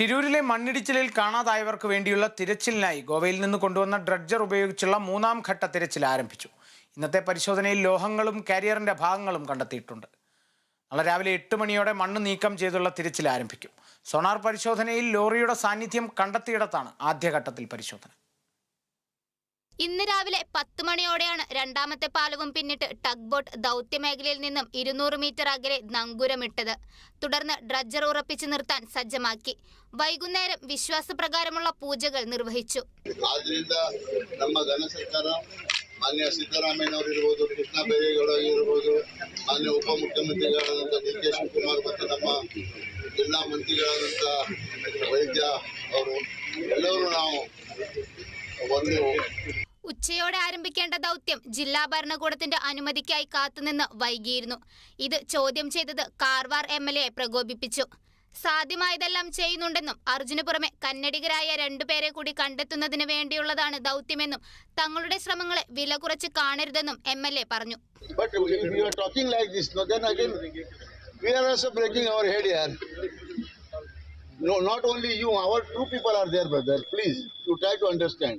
ഷിരൂരിലെ മണ്ണിടിച്ചിലിൽ കാണാതായവർക്ക് വേണ്ടിയുള്ള തിരച്ചിലിനായി ഗോവയിൽ നിന്ന് കൊണ്ടുവന്ന ഡ്രഡ്ജർ ഉപയോഗിച്ചുള്ള മൂന്നാം ഘട്ട തിരച്ചിൽ ആരംഭിച്ചു. ഇന്നത്തെ പരിശോധനയിൽ ലോഹങ്ങളും കാരിയറിന്റെ ഭാഗങ്ങളും കണ്ടെത്തിയിട്ടുണ്ട്. നാളെ രാവിലെ എട്ട് മണിയോടെ മണ്ണ് നീക്കം ചെയ്തുള്ള തിരച്ചിൽ ആരംഭിക്കും. സോണാർ പരിശോധനയിൽ ലോറിയുടെ സാന്നിധ്യം കണ്ടെത്തിയിടത്താണ് ആദ്യഘട്ടത്തിൽ പരിശോധന. ഇന്ന് രാവിലെ പത്ത് മണിയോടെയാണ് രണ്ടാമത്തെ പാലവും പിന്നിട്ട് ടഗ് ബോട്ട് ദൗത്യമേഖലയിൽ നിന്നും ഇരുന്നൂറ് മീറ്റർ അകലെ നങ്കൂരമിട്ടത് തുടർന്ന് ഡ്രഡ്ജർ ഉറപ്പിച്ചു നിർത്താൻ സജ്ജമാക്കി വൈകുന്നേരം വിശ്വാസപ്രകാരമുള്ള പൂജകൾ നിർവഹിച്ചു ಆದ್ರಿಂದ ನಮ್ಮ ಘನ ಸರ್ಕಾರ ಮಾನ್ಯ ಸಿದ್ದರಾಮಯ್ಯನವರು ಇರ್ಬೋದು ಕೃಷ್ಣ ಬೈರೇಗೌಡ ಇರ್ಬೋದು ಮಾನ್ಯ ಉಪಮುಖ್ಯಮಂತ್ರಿಗಳಾದಂಥ ಡಿ ಕೆ ಶಿವಕುಮಾರ್ ಮತ್ತು ನಮ್ಮ ಜಿಲ್ಲಾ ಮಂತ್ರಿಗಳಾದಂಥ ವೈದ್ಯ ಅವರು ಎಲ್ಲರೂ ನಾವು ಒಂದು ഉച്ചയോടെ ആരംഭിക്കേണ്ട ദൗത്യം ജില്ലാ ഭരണകൂടത്തിന്റെ അനുമതിക്കായി കാത്തുനിന്ന് വൈകിയിരുന്നു ഇത് ചോദ്യം ചെയ്തത് കാർവാർ എം എൽ എ പ്രകോപിപ്പിച്ചു സാധ്യമായതെല്ലാം ചെയ്യുന്നുണ്ടെന്നും അർജുന് പുറമെ കന്നഡികരായ രണ്ടുപേരെ കൂടി കണ്ടെത്തുന്നതിന് വേണ്ടിയുള്ളതാണ് ദൗത്യമെന്നും തങ്ങളുടെ ശ്രമങ്ങളെ വില കുറച്ച് കാണരുതെന്നും എം എൽ എ പറഞ്ഞു. No, not only you, our two people are there, brother. Please, you try to understand.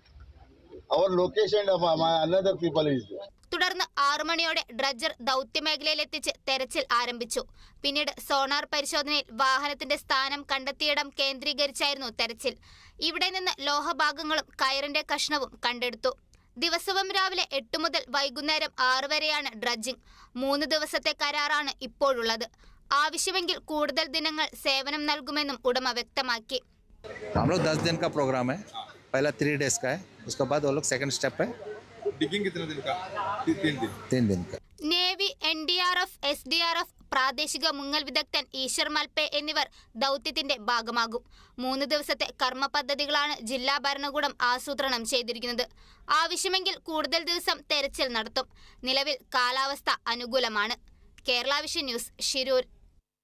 തുടർന്ന് ആറു മണിയോടെ ഡ്രഡ്ജർ ദൗത്യമേഖലയിലെത്തിച്ച് തെരച്ചിൽ ആരംഭിച്ചു. പിന്നീട് സോണാർ പരിശോധനയിൽ വാഹനത്തിന്റെ സ്ഥാനം കണ്ടെത്തിയിടം കേന്ദ്രീകരിച്ചായിരുന്നു തെരച്ചിൽ. ഇവിടെ നിന്ന് ലോഹഭാഗങ്ങളും കയറിന്റെ കഷ്ണവും കണ്ടെടുത്തു. ദിവസവും രാവിലെ എട്ട് മുതൽ വൈകുന്നേരം ആറ് വരെയാണ് ഡ്രഡ്ജിംഗ് മൂന്ന് ദിവസത്തെ കരാറാണ് ഇപ്പോഴുള്ളത്. ആവശ്യമെങ്കിൽ കൂടുതൽ ദിനങ്ങൾ സേവനം നൽകുമെന്നും ഉടമ വ്യക്തമാക്കി. पहला थ्री डेज का है उसके बाद वो लोग सेकंड स्टेप है डिगिंग कितने दिन का ती- तीन दिन तीन दिन का navy N D R F S D R F പ്രാദേശിക മുങ്ങൽ വിദഗ്ധൻ ഈശ്വർ മൽപെ എന്നിവർ ദൗത്യത്തിന്റെ ഭാഗമാകും മൂന്ന് ദിവസത്തെ കർമ്മ പദ്ധതികളാണ് ജില്ലാ ഭരണകൂടം ആസൂത്രണം ചെയ്തിരിക്കുന്നത് ആവശ്യമെങ്കിൽ കൂടുതൽ ദിവസം തെരച്ചിൽ നടത്തും നിലവിൽ കാലാവസ്ഥ അനുകൂലമാണ് കേരള വിഷൻ ന്യൂസ് ഷിരൂർ